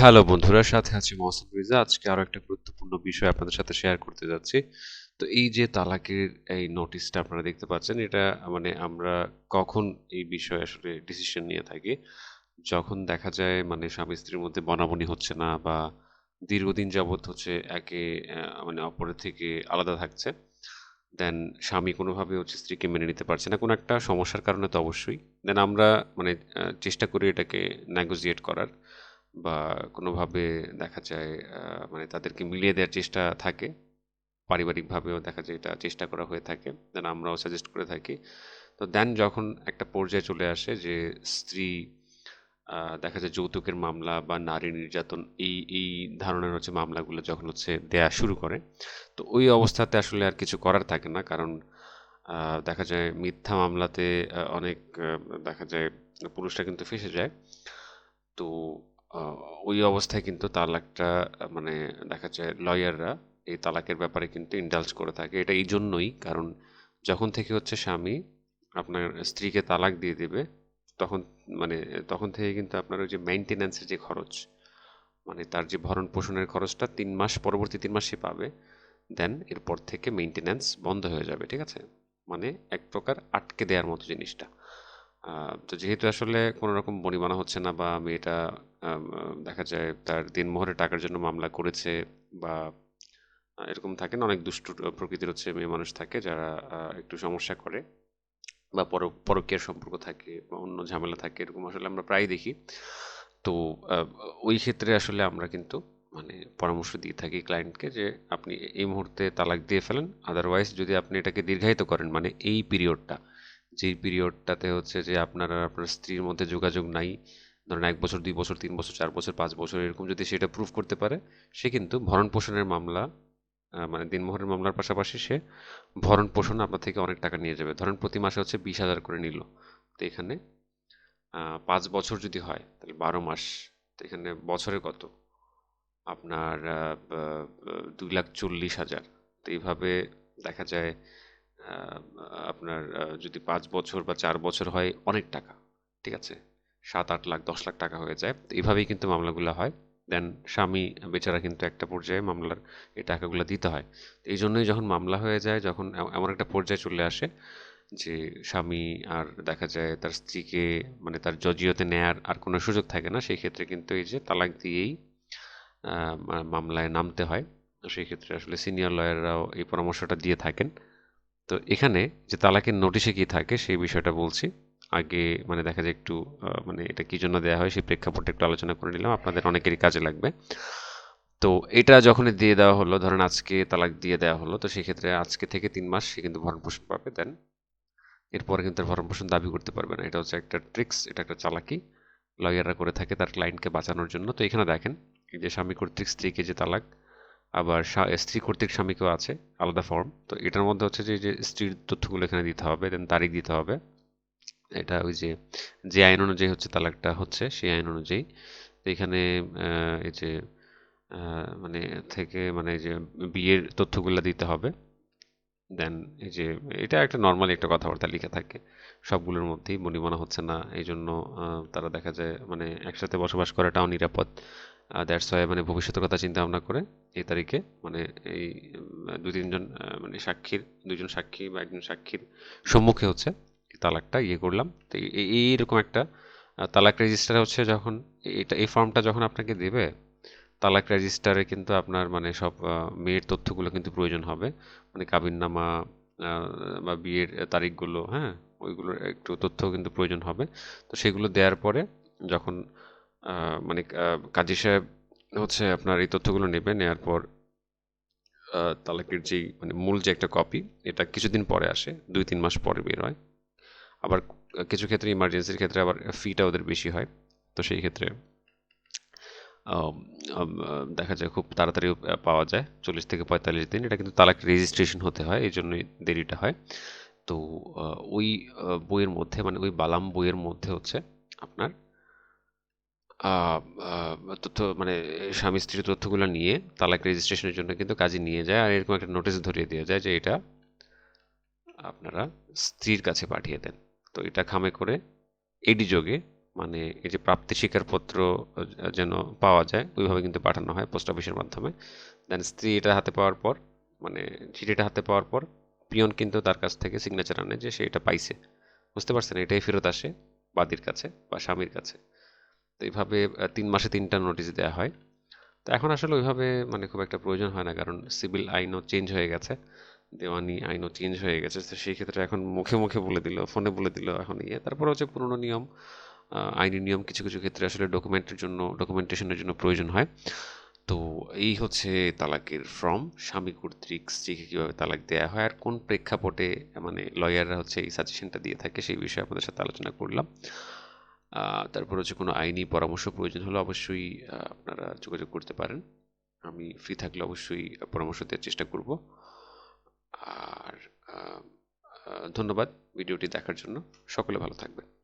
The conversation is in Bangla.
হ্যালো বন্ধুরা, সাথে আছি মহসিন রিজা। আজকে আরও একটা গুরুত্বপূর্ণ বিষয় আপনাদের সাথে শেয়ার করতে যাচ্ছি। তো এই যে তালাকের এই নোটিশটা আপনারা দেখতে পাচ্ছেন, এটা মানে আমরা কখন এই বিষয়ে আসলে ডিসিশন নিয়ে থাকি? যখন দেখা যায় মানে স্বামী স্ত্রীর মধ্যে বনাবনি হচ্ছে না বা দীর্ঘদিন যাবৎ হচ্ছে একে মানে অপরের থেকে আলাদা থাকছে দেন স্বামী কোনোভাবে হচ্ছে স্ত্রীকে মেনে নিতে পারছে না। কোনো একটা সমস্যার কারণে তো অবশ্যই। দেন আমরা মানে চেষ্টা করি এটাকে নেগোজিয়েট করার। বা কোনোভাবে দেখা যায় মানে তাদেরকে মিলিয়ে দেওয়ার চেষ্টা থাকে, পারিবারিকভাবেও দেখা যায় এটা চেষ্টা করা হয়ে থাকে দেন আমরাও সাজেস্ট করে থাকি। তো দেন যখন একটা পর্যায়ে চলে আসে যে স্ত্রী দেখা যায় যৌতুকের মামলা বা নারী নির্যাতন, এই এই ধরনের হচ্ছে মামলাগুলো যখন হচ্ছে দেয়া শুরু করে, তো ওই অবস্থাতে আসলে আর কিছু করার থাকে না। কারণ দেখা যায় মিথ্যা মামলাতে অনেক দেখা যায় পুরুষরা কিন্তু ফেঁসে যায়। তো ওই অবস্থায় কিন্তু তালাকটা মানে দেখা যায় লয়াররা এই তালাকের ব্যাপারে কিন্তু ইন্ডালজ করে থাকে। এটা এই জন্যই কারণ যখন থেকে হচ্ছে স্বামী আপনার স্ত্রীকে তালাক দিয়ে দেবে, তখন মানে তখন থেকে কিন্তু আপনার ওই যে মেনটেন্যান্সের যে খরচ মানে তার যে ভরণ পোষণের খরচটা তিন মাস, পরবর্তী তিন মাস পাবে। দেন এরপর থেকে মেনটেন্যান্স বন্ধ হয়ে যাবে, ঠিক আছে? মানে এক প্রকার আটকে দেওয়ার মতো জিনিসটা। তো যেহেতু আসলে কোনো রকম বনিবনা হচ্ছে না বা মেয়েটা দেখা যায় তার দিনমোহরের টাকার জন্য মামলা করেছে বা এরকম থাকে না অনেক দুষ্টু প্রকৃতির হচ্ছে মেয়ে মানুষ থাকে যারা একটু সমস্যা করে বা পর, পরকীয়ার সম্পর্ক থাকে বা অন্য ঝামেলা থাকে এরকম আসলে আমরা প্রায় দেখি। তো ওই ক্ষেত্রে আসলে আমরা কিন্তু মানে পরামর্শ দিয়ে থাকি ক্লায়েন্টকে যে, আপনি এই মুহূর্তে তালাক দিয়ে ফেলেন। আদারওয়াইজ যদি আপনি এটাকে দীর্ঘায়িত করেন মানে এই পিরিয়ডটা যেই পিরিয়ডটাতে হচ্ছে যে আপনার আর আপনার স্ত্রীর মধ্যে যোগাযোগ নাই ধরেন এক বছর, দুই বছর, তিন বছর, চার বছর, পাঁচ বছর এরকম যদি সেটা প্রুফ করতে পারে, সে কিন্তু ভরণ পোষণের মামলা মানে দিনমোহরের মামলার পাশাপাশি সে ভরণ পোষণ আপনার থেকে অনেক টাকা নিয়ে যাবে। ধরেন প্রতি মাসে হচ্ছে বিশ হাজার করে নিল। তো এখানে পাঁচ বছর যদি হয়, তাহলে বারো মাস, তো এখানে বছরে কত? আপনার দুই লাখ চল্লিশ হাজার। তো এইভাবে দেখা যায় আপনার যদি পাঁচ বছর বা চার বছর হয়, অনেক টাকা, ঠিক আছে? সাত আট লাখ, দশ লাখ টাকা হয়ে যায়। তো এইভাবেই কিন্তু মামলাগুলো হয়। দেন স্বামী বেচারা কিন্তু একটা পর্যায়ে মামলার এই টাকাগুলো দিতে হয়। তো এই জন্যই যখন মামলা হয়ে যায়, যখন এমন একটা পর্যায়ে চলে আসে যে স্বামী আর দেখা যায় তার স্ত্রীকে মানে তার জজিয়তে নেয়ার আর কোনো সুযোগ থাকে না সেই ক্ষেত্রে কিন্তু এই যে তালাক দিয়েই মামলায় নামতে হয়। সেই ক্ষেত্রে আসলে সিনিয়র লয়াররাও এই পরামর্শটা দিয়ে থাকেন। তো এখানে যে তালাকের নোটিশে কি থাকে, সেই বিষয়টা বলছি। আগে মানে দেখা যায় একটু মানে এটা কি জন্য দেওয়া হয় সেই প্রেক্ষাপটটা একটু আলোচনা করে নিলাম, আপনাদের অনেকেরই কাজে লাগবে। তো এটা যখন দিয়ে দেওয়া হলো, ধরেন আজকে তালাক দিয়ে দেওয়া হলো, তো সেক্ষেত্রে আজকে থেকে তিন মাস সে কিন্তু ভরণ পোষণ পাবে দেন। এরপরে কিন্তু ভরণ পোষণ দাবি করতে পারবে না। এটা হচ্ছে একটা ট্রিক্স এটা একটা চালাকি। লয়াররা করে থাকে তার ক্লায়েন্টকে বাঁচানোর জন্য। তো এখানে দেখেন যে স্বামী কর্তৃক স্ত্রীকে যে তালাক, আবার স্ত্রী কর্তৃক স্বামীকেও আছে, আলাদা ফর্ম তো এটার মধ্যে হচ্ছে যে যে স্ত্রীর তথ্যগুলো এখানে দিতে হবে দেন তারিখ দিতে হবে। এটা ওই যে যে আইন অনুযায়ী হচ্ছে তালাকটা হচ্ছে, সেই আইন অনুযায়ী। তো এখানে এই যে মানে থেকে মানে যে বিয়ের তথ্যগুলো দিতে হবে। দেন এই যে, এটা একটা নর্মালি একটা কথাবার্তা লিখে থাকে। সবগুলোর মধ্যেই বনিবনা হচ্ছে না। এই জন্য তারা দেখা যায় মানে একসাথে বসবাস করাটাও নিরাপদ। দ্যাটস ওয়াই মানে ভবিষ্যতের কথা চিন্তা ভাবনা করে এই তারিখে মানে এই দুই তিনজন মানে সাক্ষীর দুজন সাক্ষী বা একজন সাক্ষীর সম্মুখে হচ্ছে। তালাকটা ইয়ে করলাম। তো এই- এই- এইরকম একটা তালাক রেজিস্টার হচ্ছে যখন এটা, এই ফর্মটা যখন আপনাকে দেবে, তালাক রেজিস্টারে কিন্তু আপনার মানে সব মেয়ের তথ্যগুলো কিন্তু প্রয়োজন হবে। মানে কাবিননামা বা বিয়ের তারিখগুলো হ্যাঁ ওইগুলোর একটু তথ্য কিন্তু প্রয়োজন হবে। তো সেগুলো দেওয়ার পরে যখন মানে কাজী সাহেব হচ্ছে আপনার এই তথ্যগুলো নেবে নেওয়ার পর তালাকের যেই মানে মূল যে একটা কপি এটা কিছুদিন পরে আসে দুই তিন মাস পরে বের হয়। আবার কিছু ক্ষেত্রে ইমার্জেন্সির ক্ষেত্রে আবার ফিটা ওদের বেশি হয়। তো সেই ক্ষেত্রে দেখা যায় খুব তাড়াতাড়ি পাওয়া যায়। চল্লিশ থেকে পঁয়তাল্লিশ দিন, এটা কিন্তু তালাক রেজিস্ট্রেশন হতে হয়, এই জন্যই দেরিটা হয়। তো ওই বইয়ের মধ্যে মানে ওই বালাম বইয়ের মধ্যে হচ্ছে আপনার তথ্য মানে স্বামী স্ত্রীর তথ্যগুলো নিয়ে তালাক রেজিস্ট্রেশনের জন্য কিন্তু কাজে নিয়ে যায়। আর এরকম একটা নোটিশ ধরিয়ে দেওয়া যায় যে এটা আপনারা স্ত্রীর কাছে পাঠিয়ে দেন। তো এটা খামে করে এডি যোগে মানে এই যে প্রাপ্তি স্বীকারপত্র যেন পাওয়া যায়, ওইভাবে কিন্তু পাঠানো হয় পোস্ট অফিসের মাধ্যমে। দেন স্ত্রী এটা হাতে পাওয়ার পর মানে চিঠিটা হাতে পাওয়ার পর, পিয়ন কিন্তু তার কাছ থেকে সিগনেচার আনে যে সে এটা পাইছে। বুঝতে পারছেন? এটাই ফেরত আসে বাদির কাছে বা স্বামীর কাছে। তো এইভাবে তিন মাসে তিনটা নোটিশ দেওয়া হয়। তো এখন আসলে ওইভাবে মানে খুব একটা প্রয়োজন হয় না, কারণ সিভিল আইনও চেঞ্জ হয়ে গেছে। দেওয়ানি আইনও চেঞ্জ হয়ে গেছে। তো সেই ক্ষেত্রে এখন মুখে মুখে বলে দিল ফোনে বলে দিল এখন ইয়ে। তারপর হচ্ছে পুরনো নিয়ম আইনি নিয়ম কিছু কিছু ক্ষেত্রে আসলে ডকুমেন্টের জন্য ডকুমেন্টেশনের জন্য প্রয়োজন হয়। তো এই হচ্ছে তালাকের ফর্ম স্বামী কর্তৃক স্ত্রীকে কীভাবে তালাক দেওয়া হয় আর কোন প্রেক্ষাপটে মানে লয়াররা হচ্ছে এই সাজেশনটা দিয়ে থাকে সেই বিষয়ে আপনাদের সাথে আলোচনা করলাম। তারপর হচ্ছে কোনো আইনি পরামর্শ প্রয়োজন হলে অবশ্যই আপনারা যোগাযোগ করতে পারেন। আমি ফ্রি থাকলে অবশ্যই পরামর্শ দেওয়ার চেষ্টা করব। আর ধন্যবাদ ভিডিওটি দেখার জন্য। সকলে ভালো থাকবেন।